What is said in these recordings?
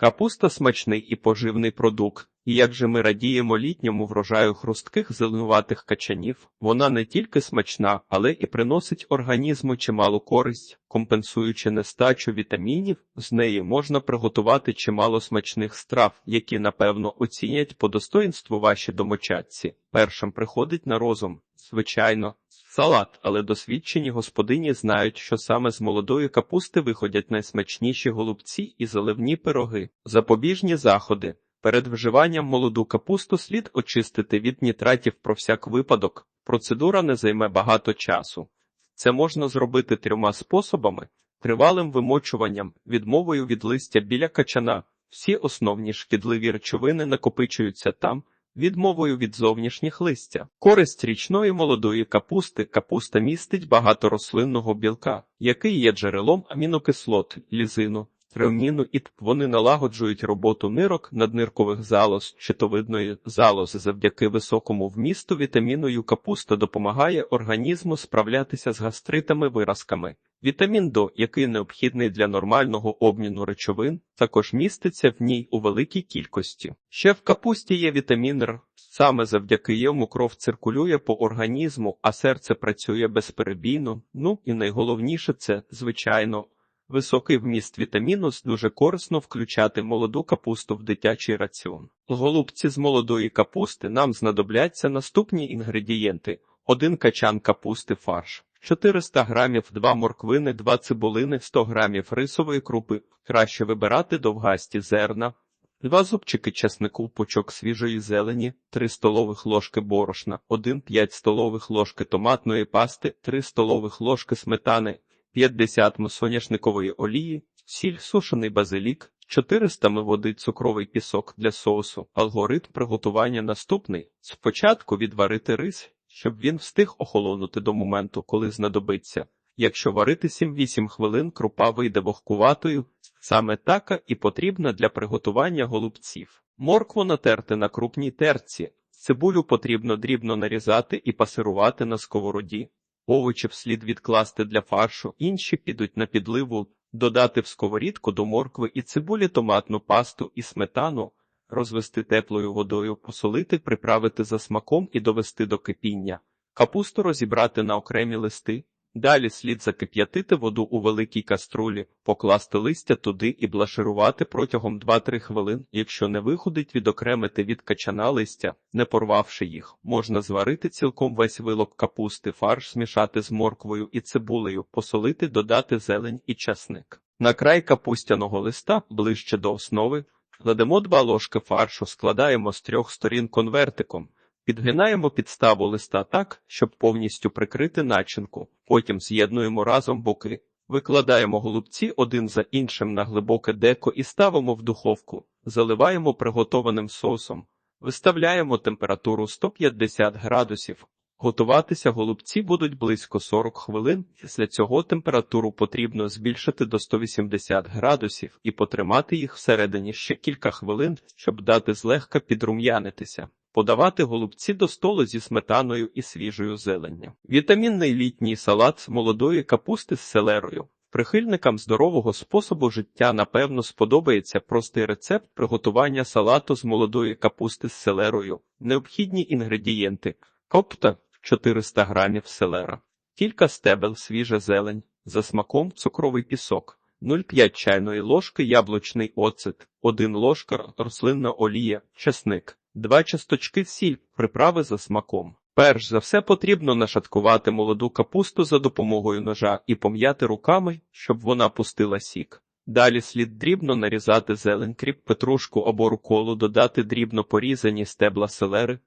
Капуста смачний і поживний продукт. І як же ми радіємо літньому врожаю хрустких зеленуватих качанів, вона не тільки смачна, але і приносить організму чималу користь, компенсуючи нестачу вітамінів, з неї можна приготувати чимало смачних страв, які, напевно, оцінять по достоїнству ваші домочадці. Першим приходить на розум, звичайно, салат, але досвідчені господині знають, що саме з молодої капусти виходять найсмачніші голубці і заливні пироги, запобіжні заходи. Перед вживанням молоду капусту слід очистити від нітратів про всяк випадок. Процедура не займе багато часу. Це можна зробити трьома способами: тривалим вимочуванням, відмовою від листя біля качана. Всі основні шкідливі речовини накопичуються там, відмовою від зовнішніх листя. Користь річної молодої капусти капуста містить багато рослинного білка, який є джерелом амінокислот, лізину, Ревніну і т. вони налагоджують роботу нирок, надниркових залоз, щитовидної залози завдяки високому вмісту вітаміною капуста допомагає організму справлятися з гастритами виразками. Вітамін До, який необхідний для нормального обміну речовин, також міститься в ній у великій кількості. Ще в капусті є вітамін Р. Саме завдяки йому кров циркулює по організму, а серце працює безперебійно. Ну і найголовніше це, звичайно, Високий вміст вітаміну дуже корисно включати молоду капусту в дитячий раціон. Голубці з молодої капусти нам знадобляться наступні інгредієнти: 1 качан капусти фарш, 400 грамів 2 морквини, 2 цибулини, 100 грамів рисової крупи. Краще вибирати довгасті зерна, 2 зубчики чеснику, пучок свіжої зелені, 3 столових ложки борошна, 1-5 столових ложки томатної пасти, 3 столових ложки сметани, 50 м соняшникової олії, сіль, сушений базилік, 400 м води, цукровий пісок для соусу. Алгоритм приготування наступний: спочатку відварити рис, щоб він встиг охолонути до моменту, коли знадобиться. Якщо варити 7-8 хвилин, крупа вийде вогкуватою, саме така і потрібна для приготування голубців. Моркву натерти на крупній терці, цибулю потрібно дрібно нарізати і пасирувати на сковороді. Овочів слід відкласти для фаршу, інші підуть на підливу, додати в сковорідку до моркви і цибулі томатну пасту і сметану, розвести теплою водою, посолити, приправити за смаком і довести до кипіння, капусту розібрати на окремі листи, Далі слід закип'ятити воду у великій каструлі, покласти листя туди і блаширувати протягом 2-3 хвилин. Якщо не виходить відокремити від качана листя, не порвавши їх, можна зварити цілком весь вилок капусти, фарш змішати з морквою і цибулею, посолити, додати зелень і часник. На край капустяного листа, ближче до основи, кладемо 2 ложки фаршу, складаємо з трьох сторін конвертиком. Підгинаємо підставу листа так, щоб повністю прикрити начинку. Потім з'єднуємо разом боки, викладаємо голубці один за іншим на глибоке деко і ставимо в духовку, заливаємо приготованим соусом, виставляємо температуру 150 градусів. Готуватися голубці будуть близько 40 хвилин. Після цього температуру потрібно збільшити до 180 градусів і потримати їх всередині ще кілька хвилин, щоб дати злегка підрум'янитися подавати голубці до столу зі сметаною і свіжою зеленню. Вітамінний літній салат з молодої капусти з селерою. Прихильникам здорового способу життя напевно сподобається простий рецепт приготування салату з молодої капусти з селерою. Необхідні інгредієнти: копта 400 грамів селера, кілька стебел, свіжа зелень, за смаком цукровий пісок, 0,5 чайної ложки яблучний оцет, 1 ложка рослинна олія, чесник. Два часточки сіль, приправи за смаком. Перш за все потрібно нашаткувати молоду капусту за допомогою ножа і пом'яти руками, щоб вона пустила сік. Далі слід дрібно нарізати зелень, кріп, петрушку або руколу, додати дрібно порізані стебла селери,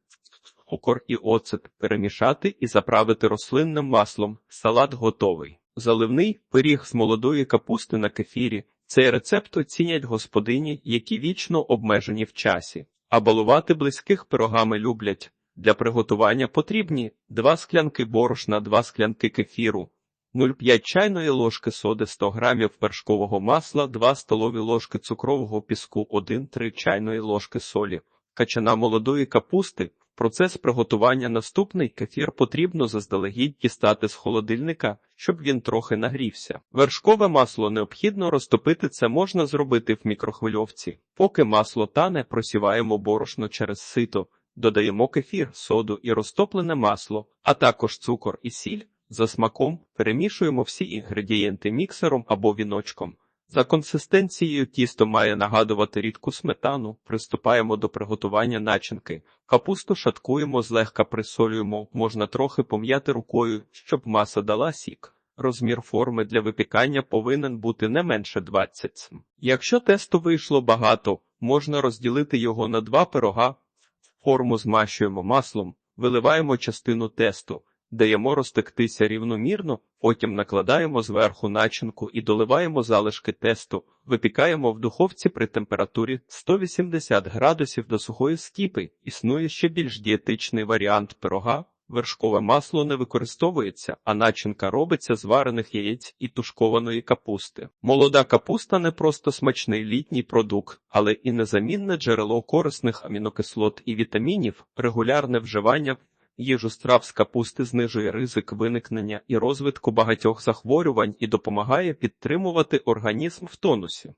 цукор і оцет, перемішати і заправити рослинним маслом. Салат готовий. Заливний пиріг з молодої капусти на кефірі. Цей рецепт оцінять господині, які вічно обмежені в часі а балувати близьких пирогами люблять. Для приготування потрібні 2 склянки борошна, 2 склянки кефіру, 0,5 чайної ложки соди 100 грамів вершкового масла, 2 столові ложки цукрового піску, 1-3 чайної ложки солі, качана молодої капусти, Процес приготування наступний кефір потрібно заздалегідь дістати з холодильника, щоб він трохи нагрівся. Вершкове масло необхідно розтопити, це можна зробити в мікрохвильовці. Поки масло тане, просіваємо борошно через сито, додаємо кефір, соду і розтоплене масло, а також цукор і сіль. За смаком перемішуємо всі інгредієнти міксером або віночком. За консистенцією тісто має нагадувати рідку сметану. Приступаємо до приготування начинки. Капусту шаткуємо, злегка присолюємо, можна трохи пом'яти рукою, щоб маса дала сік. Розмір форми для випікання повинен бути не менше 20 см. Якщо тесту вийшло багато, можна розділити його на два пирога. Форму змащуємо маслом, виливаємо частину тесту, даємо розтектися рівномірно, потім накладаємо зверху начинку і доливаємо залишки тесту, випікаємо в духовці при температурі 180 градусів до сухої скіпи. Існує ще більш дієтичний варіант пирога. Вершкове масло не використовується, а начинка робиться з варених яєць і тушкованої капусти. Молода капуста не просто смачний літній продукт, але і незамінне джерело корисних амінокислот і вітамінів, регулярне вживання їжу страв з капусти знижує ризик виникнення і розвитку багатьох захворювань і допомагає підтримувати організм в тонусі.